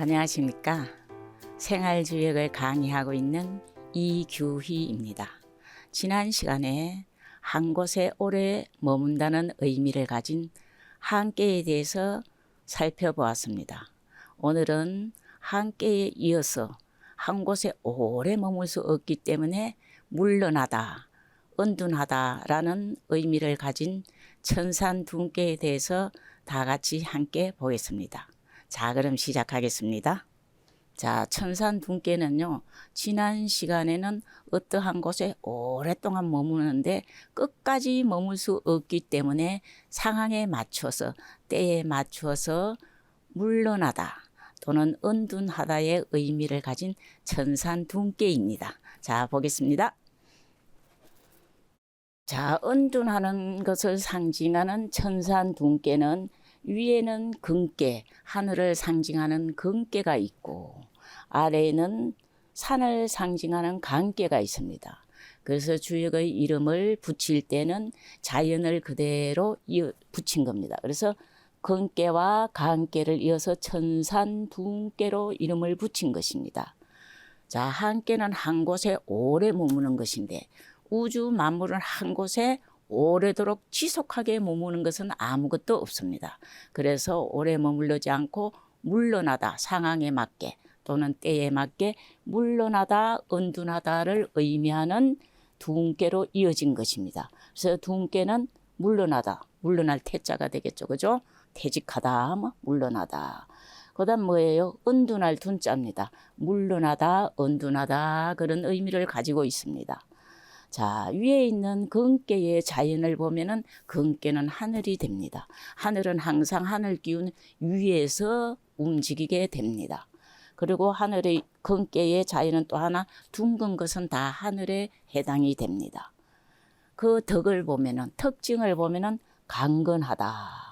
안녕하십니까. 생활주역을 강의하고 있는 이규희입니다. 지난 시간에 한 곳에 오래 머문다는 의미를 가진 한계에 대해서 살펴보았습니다. 오늘은 한계에 이어서 한 곳에 오래 머물 수 없기 때문에 물러나다, 은둔하다라는 의미를 가진 천산둔계에 대해서 다 같이 함께 보겠습니다. 자, 그럼 시작하겠습니다. 자, 천산둔계는요, 지난 시간에는 어떠한 곳에 오랫동안 머무는데 끝까지 머물 수 없기 때문에 상황에 맞춰서, 때에 맞추어서 물러나다 또는 은둔하다의 의미를 가진 천산둔계입니다. 자, 보겠습니다. 자, 은둔하는 것을 상징하는 천산둔계는 위에는 금계, 하늘을 상징하는 금계가 있고 아래에는 산을 상징하는 강계가 있습니다. 그래서 주역의 이름을 붙일 때는 자연을 그대로 붙인 겁니다. 그래서 금계와 강계를 이어서 천산둔계로 이름을 붙인 것입니다. 자, 한계는 한 곳에 오래 머무는 것인데 우주 만물은 한 곳에 오래도록 지속하게 머무는 것은 아무것도 없습니다. 그래서 오래 머물러지 않고 물러나다 상황에 맞게 또는 때에 맞게 물러나다 은둔하다를 의미하는 둔계로 이어진 것입니다. 그래서 둔계는 물러나다 물러날 태자가 되겠죠, 그죠? 퇴직하다, 뭐 물러나다. 그다음 뭐예요? 은둔할 둔자입니다. 물러나다, 은둔하다 그런 의미를 가지고 있습니다. 자, 위에 있는 근계의 자연을 보면은 근계는 하늘이 됩니다. 하늘은 항상 하늘 기운 위에서 움직이게 됩니다. 그리고 하늘의 근계의 자연은 또 하나 둥근 것은 다 하늘에 해당이 됩니다. 그 덕을 보면은 특징을 보면은 강건하다.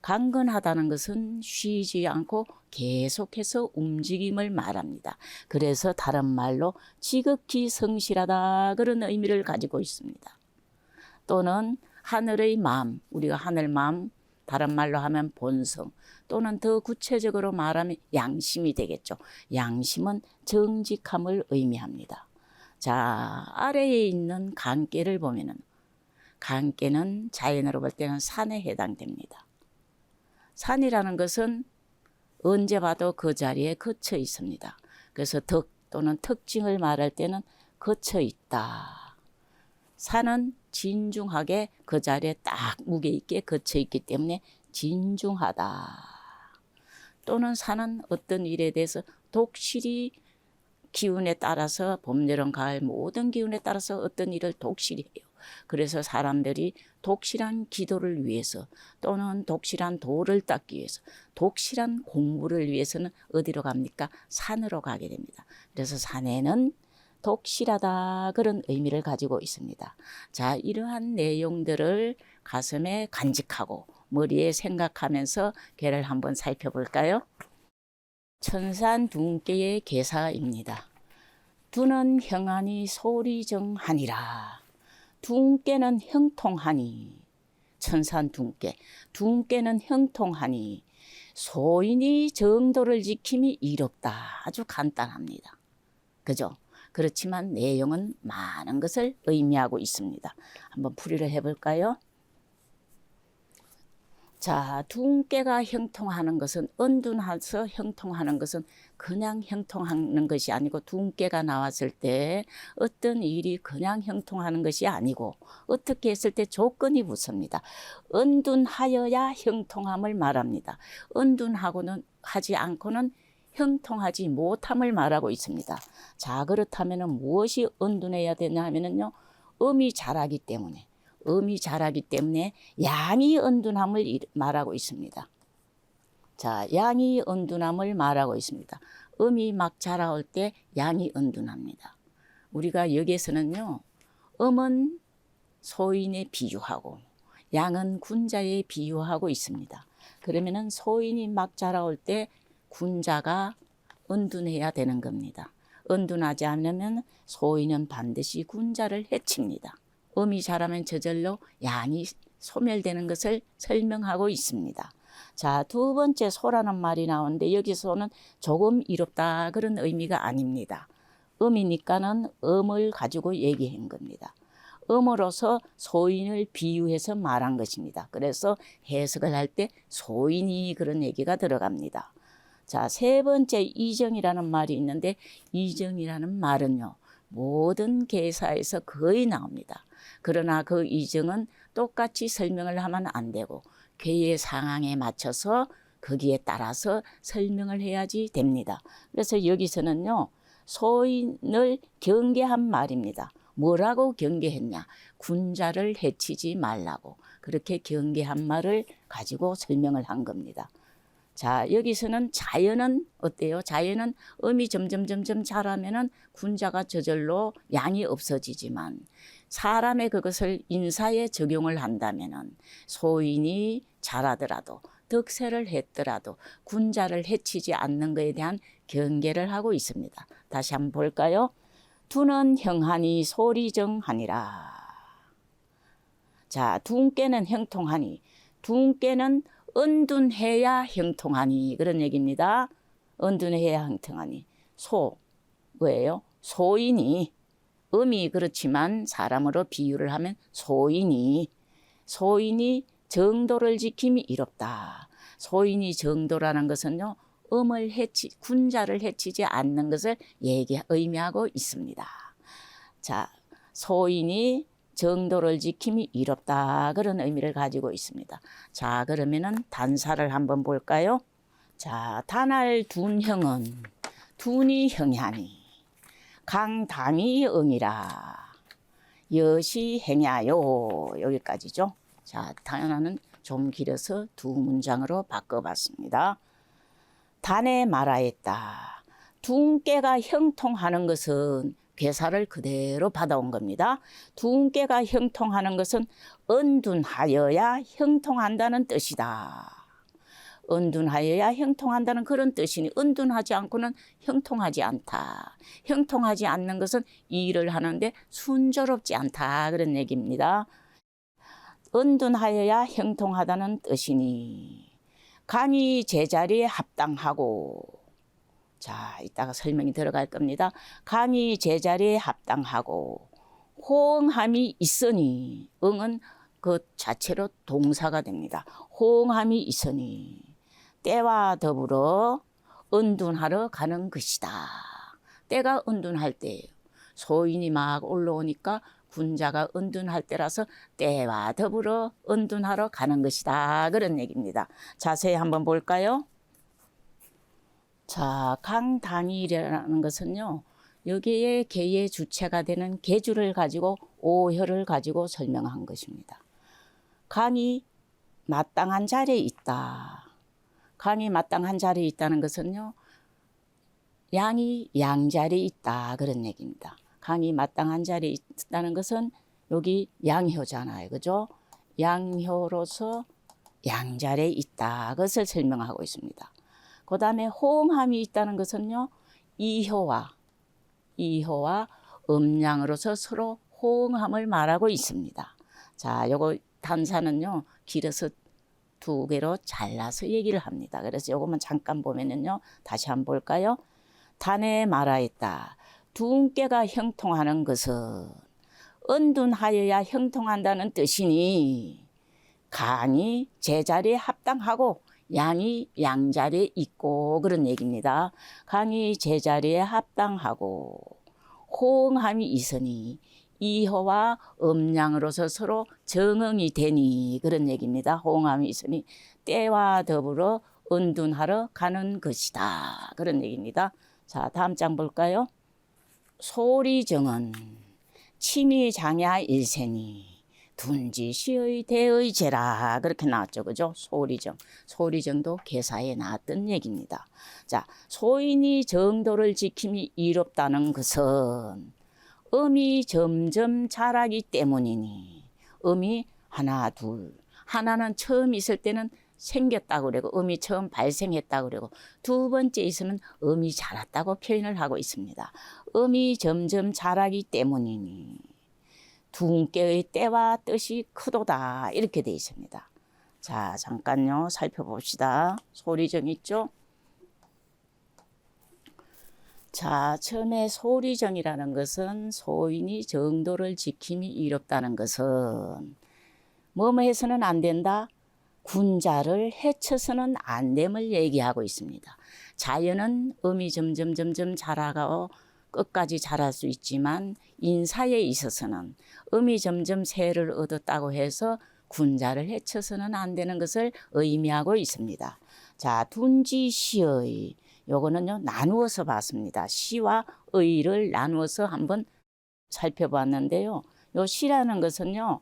강건하다는 것은 쉬지 않고 계속해서 움직임을 말합니다. 그래서 다른 말로 지극히 성실하다 그런 의미를 가지고 있습니다. 또는 하늘의 마음, 우리가 하늘 마음 다른 말로 하면 본성 또는 더 구체적으로 말하면 양심이 되겠죠. 양심은 정직함을 의미합니다. 자, 아래에 있는 강계를 보면은 강계는 자연으로 볼 때는 산에 해당됩니다. 산이라는 것은 언제 봐도 그 자리에 거쳐 있습니다. 그래서 덕 또는 특징을 말할 때는 거쳐 있다. 산은 진중하게 그 자리에 딱 무게 있게 거쳐 있기 때문에 진중하다. 또는 산은 어떤 일에 대해서 독실히 기운에 따라서 봄, 여름, 가을 모든 기운에 따라서 어떤 일을 독실히 해요. 그래서 사람들이 독실한 기도를 위해서 또는 독실한 도를 닦기 위해서 독실한 공부를 위해서는 어디로 갑니까? 산으로 가게 됩니다. 그래서 산에는 독실하다 그런 의미를 가지고 있습니다. 자, 이러한 내용들을 가슴에 간직하고 머리에 생각하면서 개를 한번 살펴볼까요? 천산 둔께의 개사입니다. 두는 형하니 소리정하니라. 둔께는 형통하니 천산 둔께 둔께는 형통하니 소인이 정도를 지킴이 이롭다. 아주 간단합니다. 그죠? 그렇지만 내용은 많은 것을 의미하고 있습니다. 한번 풀이를 해볼까요? 자, 둔께가 형통하는 것은 은둔해서 형통하는 것은 그냥 형통하는 것이 아니고 둔께가 나왔을 때 어떤 일이 그냥 형통하는 것이 아니고 어떻게 했을 때 조건이 붙습니다. 은둔하여야 형통함을 말합니다. 은둔하고는 하지 않고는 형통하지 못함을 말하고 있습니다. 자, 그렇다면 무엇이 은둔해야 되냐 하면은요. 음이 자라기 때문에 음이 자라기 때문에 양이 은둔함을 말하고 있습니다. 자, 양이 은둔함을 말하고 있습니다. 음이 막 자라올 때 양이 은둔합니다. 우리가 여기에서는요, 음은 소인에 비유하고 양은 군자에 비유하고 있습니다. 그러면은 소인이 막 자라올 때 군자가 은둔해야 되는 겁니다. 은둔하지 않으면 소인은 반드시 군자를 해칩니다. 음이 자라면 저절로 양이 소멸되는 것을 설명하고 있습니다. 자, 두 번째 소라는 말이 나오는데 여기서는 조금 이롭다 그런 의미가 아닙니다. 음이니까는 음을 가지고 얘기한 겁니다. 음으로서 소인을 비유해서 말한 것입니다. 그래서 해석을 할 때 소인이 그런 얘기가 들어갑니다. 자, 세 번째 이정이라는 말이 있는데 이정이라는 말은요. 모든 개사에서 거의 나옵니다. 그러나 그 이정은 똑같이 설명을 하면 안 되고 괴의 상황에 맞춰서 거기에 따라서 설명을 해야지 됩니다. 그래서 여기서는요. 소인을 경계한 말입니다. 뭐라고 경계했냐? 군자를 해치지 말라고 그렇게 경계한 말을 가지고 설명을 한 겁니다. 자, 여기서는 자연은 어때요? 자연은 음이 점점 점점 자라면은 군자가 저절로 양이 없어지지만 사람의 그것을 인사에 적용을 한다면은 소인이 자라더라도 득세를 했더라도 군자를 해치지 않는 것에 대한 경계를 하고 있습니다. 다시 한번 볼까요? 두는 형하니 소리정하니라. 자, 둔께는 형통하니 둔께는 은둔해야 형통하니 그런 얘기입니다. 은둔해야 형통하니 소 뭐예요? 소인이 음이 그렇지만 사람으로 비유를 하면 소인이 소인이 정도를 지킴이 이롭다. 소인이 정도라는 것은요. 음을 해치 군자를 해치지 않는 것을 얘기 의미하고 있습니다. 자, 소인이 정도를 지킴이 이롭다 그런 의미를 가지고 있습니다. 자, 그러면은 단사를 한번 볼까요? 자, 단할 둔형은 둔이 형이하니 강당이 응이라 여시 행야요 여기까지죠. 자, 단어는 좀 길어서 두 문장으로 바꿔봤습니다. 단에 말하였다. 둔께가 형통하는 것은 괴사를 그대로 받아온 겁니다. 둔께가 형통하는 것은 은둔하여야 형통한다는 뜻이다. 은둔하여야 형통한다는 그런 뜻이니 은둔하지 않고는 형통하지 않다. 형통하지 않는 것은 일을 하는데 순조롭지 않다. 그런 얘기입니다. 은둔하여야 형통하다는 뜻이니 강이 제자리에 합당하고 자 이따가 설명이 들어갈 겁니다. 강이 제자리에 합당하고 호응함이 있으니 응은 그 자체로 동사가 됩니다. 호응함이 있으니 때와 더불어 은둔하러 가는 것이다. 때가 은둔할 때예요. 소인이 막 올라오니까 군자가 은둔할 때라서 때와 더불어 은둔하러 가는 것이다. 그런 얘기입니다. 자세히 한번 볼까요? 자, 강당이라는 것은요. 여기에 개의 주체가 되는 개주를 가지고 오혀를 가지고 설명한 것입니다. 강이 마땅한 자리에 있다. 강이 마땅한 자리에 있다는 것은요. 양이 양자리에 있다. 그런 얘기입니다. 강이 마땅한 자리에 있다는 것은 여기 양효잖아요. 그죠? 양효로서 양자리에 있다. 그것을 설명하고 있습니다. 그 다음에 호응함이 있다는 것은요. 이효와 이효와 음양으로서 서로 호응함을 말하고 있습니다. 자, 요거 단사는요. 길어서 두 개로 잘라서 얘기를 합니다. 그래서 요것만 잠깐 보면은요. 다시 한번 볼까요? 단에 말하였다. 두께가 형통하는 것은 은둔하여야 형통한다는 뜻이니 간이 제자리에 합당하고 양이 양자리에 있고 그런 얘기입니다. 강이 제자리에 합당하고 호응함이 있으니 이호와 음양으로서 서로 정응이 되니 그런 얘기입니다. 호응함이 있으니 때와 더불어 은둔하러 가는 것이다. 그런 얘기입니다. 자, 다음 장 볼까요? 소리 정은 치미장야 일세니 둔지 시의 대의 제라. 그렇게 나왔죠. 그죠? 소리정. 소리정도 개사에 나왔던 얘기입니다. 자 소인이 정도를 지킴이 이롭다는 것은 음이 점점 자라기 때문이니 음이 하나 둘 하나는 처음 있을 때는 생겼다고 그러고 음이 처음 발생했다고 그러고 두 번째 있으면 음이 자랐다고 표현을 하고 있습니다. 음이 점점 자라기 때문이니 둔께의 때와 뜻이 크도다 이렇게 돼 있습니다. 자, 잠깐요. 살펴봅시다. 소리정 있죠? 자, 처음에 소리정이라는 것은 소인이 정도를 지킴이 이롭다는 것은 뭐뭐 해서는 안 된다. 군자를 해쳐서는 안 됨을 얘기하고 있습니다. 자연은 음이 점점 점점 자라가고 끝까지 자랄 수 있지만 인사에 있어서는 음이 점점 세를 얻었다고 해서 군자를 해쳐서는 안 되는 것을 의미하고 있습니다. 자, 둔지 시의 요거는요 나누어서 봤습니다. 시와 의를 나누어서 한번 살펴봤는데요. 요 시라는 것은요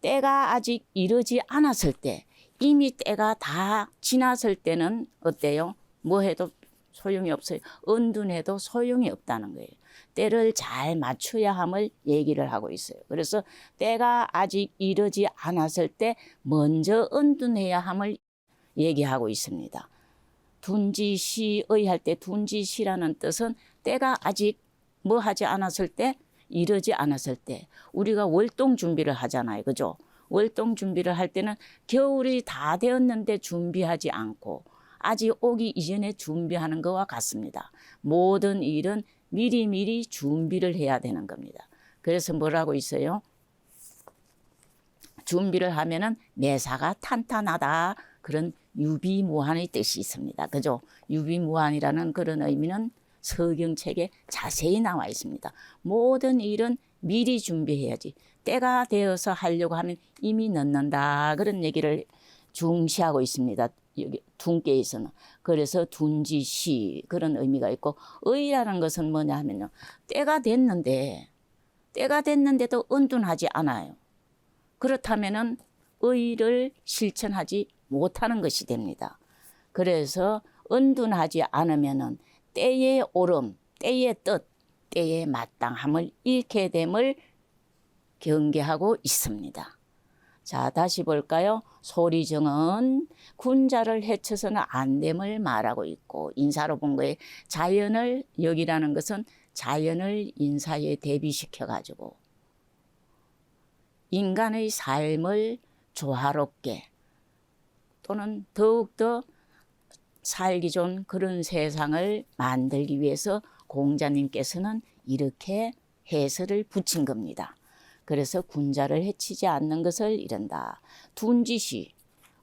때가 아직 이르지 않았을 때 이미 때가 다 지났을 때는 어때요? 뭐 해도 소용이 없어요. 은둔해도 소용이 없다는 거예요. 때를 잘 맞춰야 함을 얘기를 하고 있어요. 그래서 때가 아직 이르지 않았을 때 먼저 은둔해야 함을 얘기하고 있습니다. 둔지시의 할 때 둔지시라는 뜻은 때가 아직 뭐 하지 않았을 때 이르지 않았을 때 우리가 월동 준비를 하잖아요. 그죠? 월동 준비를 할 때는 겨울이 다 되었는데 준비하지 않고 아직 오기 이전에 준비하는 것과 같습니다. 모든 일은 미리미리 준비를 해야 되는 겁니다. 그래서 뭐라고 있어요? 준비를 하면은 내사가 탄탄하다. 그런 유비무한의 뜻이 있습니다. 그죠? 유비무한이라는 그런 의미는 서경책에 자세히 나와 있습니다. 모든 일은 미리 준비해야지. 때가 되어서 하려고 하면 이미 늦는다. 그런 얘기를 중시하고 있습니다. 여기 둔께에서는 그래서 둔지시 그런 의미가 있고 의라는 것은 뭐냐 하면요 때가 됐는데 때가 됐는데도 은둔하지 않아요. 그렇다면은 의를 실천하지 못하는 것이 됩니다. 그래서 은둔하지 않으면은 때의 오름, 때의 뜻, 때의 마땅함을 잃게 됨을 경계하고 있습니다. 자, 다시 볼까요? 소리정은 군자를 해쳐서는 안 됨을 말하고 있고 인사로 본 거에 자연을 여기라는 것은 자연을 인사에 대비시켜 가지고 인간의 삶을 조화롭게 또는 더욱더 살기 좋은 그런 세상을 만들기 위해서 공자님께서는 이렇게 해설을 붙인 겁니다. 그래서 군자를 해치지 않는 것을 이른다. 둔짓이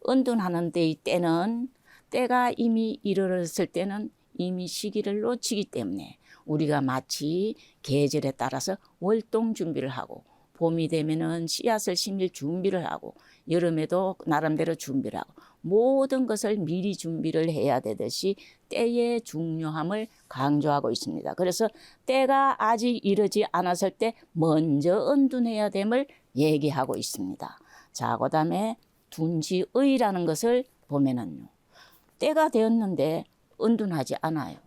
은둔하는 데의 때는 때가 이미 이르렀을 때는 이미 시기를 놓치기 때문에 우리가 마치 계절에 따라서 월동 준비를 하고 봄이 되면은 씨앗을 심을 준비를 하고 여름에도 나름대로 준비를 하고 모든 것을 미리 준비를 해야 되듯이 때의 중요함을 강조하고 있습니다. 그래서 때가 아직 이르지 않았을 때 먼저 은둔해야 됨을 얘기하고 있습니다. 자, 그 다음에 둔지의라는 것을 보면은요. 때가 되었는데 은둔하지 않아요.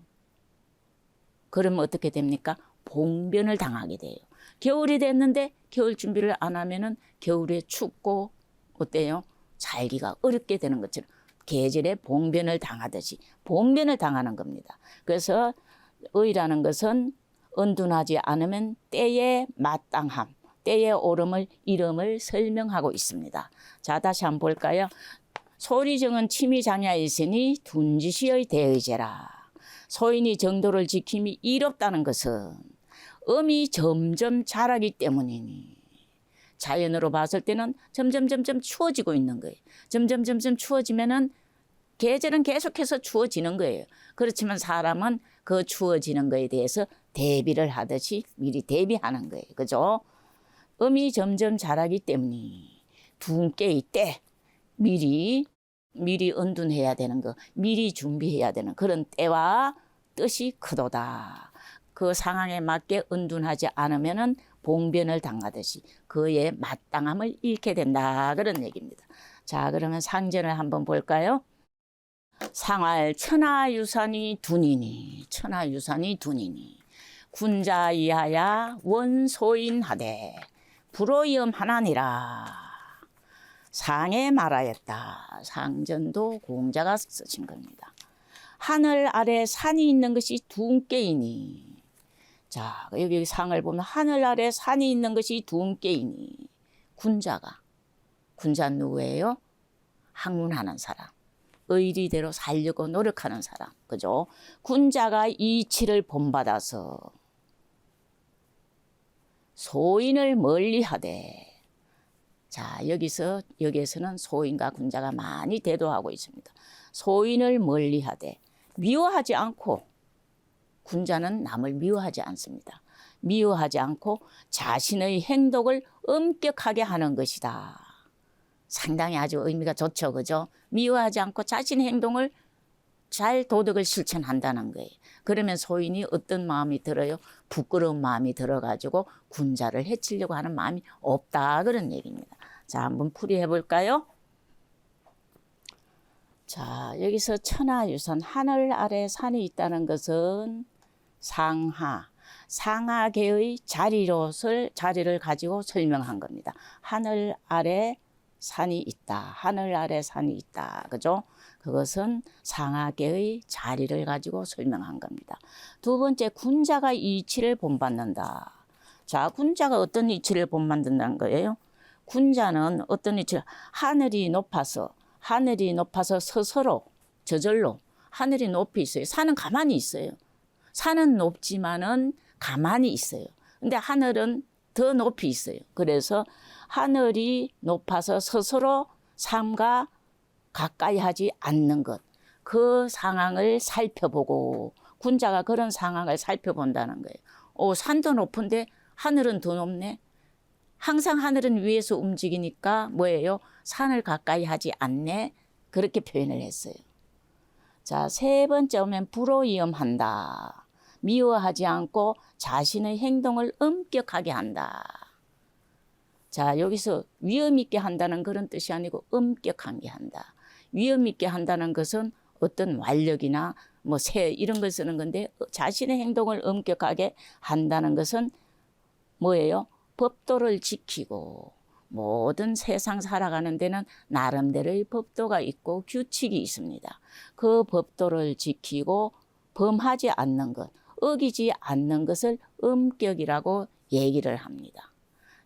그러면 어떻게 됩니까? 봉변을 당하게 돼요. 겨울이 됐는데 겨울 준비를 안 하면은 겨울에 춥고 어때요? 살기가 어렵게 되는 것처럼 계절에 봉변을 당하듯이 봉변을 당하는 겁니다. 그래서 의라는 것은 은둔하지 않으면 때의 마땅함, 때의 오름을 이름을 설명하고 있습니다. 자 다시 한번 볼까요? 소리정은 침이 장야이으니 둔지시의 대의제라. 소인이 정도를 지킴이 이롭다는 것은 음이 점점 자라기 때문이니 자연으로 봤을 때는 점점 점점 추워지고 있는 거예요. 점점 점점 추워지면은 계절은 계속해서 추워지는 거예요. 그렇지만 사람은 그 추워지는 거에 대해서 대비를 하듯이 미리 대비하는 거예요. 그죠? 음이 점점 자라기 때문에 둔께의 때 미리 미리 은둔해야 되는 거, 미리 준비해야 되는 그런 때와 뜻이 크도다. 그 상황에 맞게 은둔하지 않으면은 봉변을 당하듯이 그의 마땅함을 잃게 된다. 그런 얘기입니다. 자, 그러면 상전을 한번 볼까요? 상할 천하유산이 둔이니 천하유산이 둔이니 군자 이하야 원소인하되 불오염 하나니라 상에 말하였다. 상전도 공자가 쓰신 겁니다. 하늘 아래 산이 있는 것이 둔께이니 자 여기 상을 보면 하늘 아래 산이 있는 것이 둔께이니 군자가 군자 누구예요? 학문하는 사람. 의리대로 살려고 노력하는 사람. 그죠? 군자가 이치를 본받아서 소인을 멀리 하되 자, 여기서 여기에서는 소인과 군자가 많이 대도하고 있습니다. 소인을 멀리 하되 미워하지 않고 군자는 남을 미워하지 않습니다. 미워하지 않고 자신의 행동을 엄격하게 하는 것이다. 상당히 아주 의미가 좋죠. 그죠? 미워하지 않고 자신의 행동을 잘 도덕을 실천한다는 거예요. 그러면 소인이 어떤 마음이 들어요? 부끄러운 마음이 들어가지고 군자를 해치려고 하는 마음이 없다. 그런 얘기입니다. 자, 한번 풀이해 볼까요? 자, 여기서 천하유선 하늘 아래 산이 있다는 것은 상하, 상하계의 자리로를 자리를 가지고 설명한 겁니다. 하늘 아래 산이 있다. 하늘 아래 산이 있다. 그죠? 그것은 상하계의 자리를 가지고 설명한 겁니다. 두 번째 군자가 이치를 본받는다. 자, 군자가 어떤 이치를 본받는다는 거예요? 군자는 어떤 이치 하늘이 높아서 하늘이 높아서 스스로 저절로 하늘이 높이 있어요. 산은 가만히 있어요. 산은 높지만은 가만히 있어요. 근데 하늘은 더 높이 있어요. 그래서 하늘이 높아서 스스로 삶과 가까이 하지 않는 것. 그 상황을 살펴보고 군자가 그런 상황을 살펴본다는 거예요. 오, 산도 높은데 하늘은 더 높네. 항상 하늘은 위에서 움직이니까 뭐예요? 산을 가까이 하지 않네. 그렇게 표현을 했어요. 자, 세 번째 오면 불오이엄한다. 미워하지 않고 자신의 행동을 엄격하게 한다. 자, 여기서 위험 있게 한다는 그런 뜻이 아니고 엄격하게 한다. 위험 있게 한다는 것은 어떤 완력이나 뭐 새 이런 걸 쓰는 건데 자신의 행동을 엄격하게 한다는 것은 뭐예요? 법도를 지키고 모든 세상 살아가는 데는 나름대로의 법도가 있고 규칙이 있습니다. 그 법도를 지키고 범하지 않는 것, 어기지 않는 것을 엄격이라고 얘기를 합니다.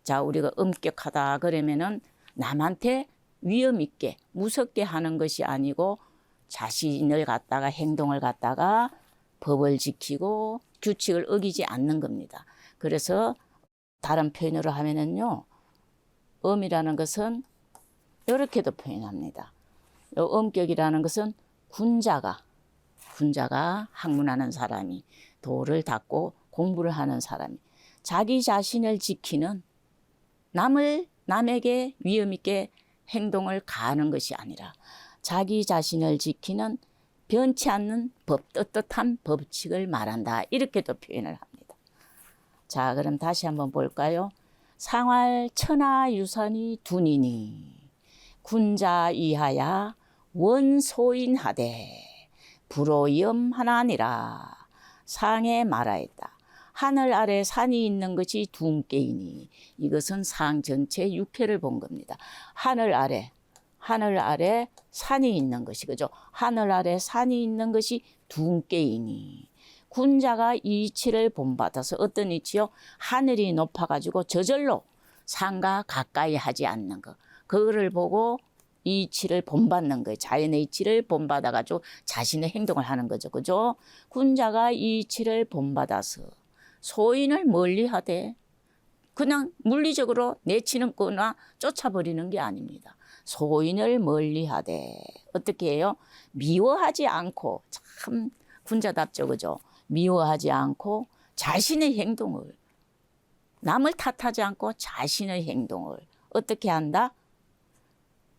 자, 우리가 엄격하다 그러면은 남한테 위험 있게 무섭게 하는 것이 아니고 자신을 갖다가 행동을 갖다가 법을 지키고 규칙을 어기지 않는 겁니다. 그래서 다른 표현으로 하면은요. 엄이라는 것은 이렇게도 표현합니다. 요 엄격이라는 것은 군자가 군자가 학문하는 사람이 도를 닦고 공부를 하는 사람이 자기 자신을 지키는 남을 남에게 위험 있게 행동을 가하는 것이 아니라 자기 자신을 지키는 변치 않는 법 떳떳한 법칙을 말한다 이렇게도 표현을 합니다. 자 그럼 다시 한번 볼까요? 상활 천하 유산이 둔이니 군자 이하야 원소인하되 불오염 하나니라 상에 말하였다. 하늘 아래 산이 있는 것이 둔께이니 이것은 상 전체 육회를 본 겁니다. 하늘 아래 하늘 아래 산이 있는 것이 그죠? 하늘 아래 산이 있는 것이 둔께이니 군자가 이치를 본받아서 어떤 이치요? 하늘이 높아가지고 저절로 산과 가까이 하지 않는 것. 그거를 보고 이치를 본받는 거예요. 자연의 이치를 본받아가지고 자신의 행동을 하는 거죠. 그죠? 군자가 이치를 본받아서 소인을 멀리 하되 그냥 물리적으로 내치는 거나 쫓아버리는 게 아닙니다. 소인을 멀리 하되 어떻게 해요? 미워하지 않고 참 군자답죠. 그죠? 미워하지 않고 자신의 행동을 남을 탓하지 않고 자신의 행동을 어떻게 한다?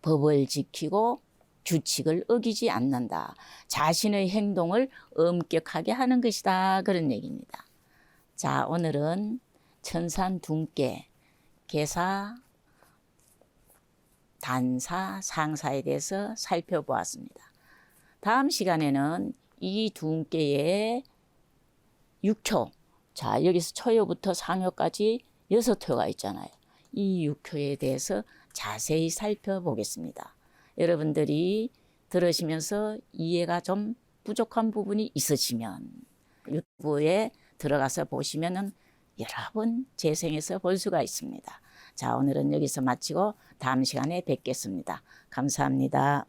법을 지키고 규칙을 어기지 않는다. 자신의 행동을 엄격하게 하는 것이다. 그런 얘기입니다. 자, 오늘은 천산 둔께 개사 단사 상사에 대해서 살펴보았습니다. 다음 시간에는 이 둔께의 6초. 자, 여기서 초요부터 상요까지 여섯 호가 있잖아요. 이 6호에 대해서 자세히 살펴보겠습니다. 여러분들이 들으시면서 이해가 좀 부족한 부분이 있으시면 유튜브에 들어가서 보시면은 여러 번 재생해서 볼 수가 있습니다. 자, 오늘은 여기서 마치고 다음 시간에 뵙겠습니다. 감사합니다.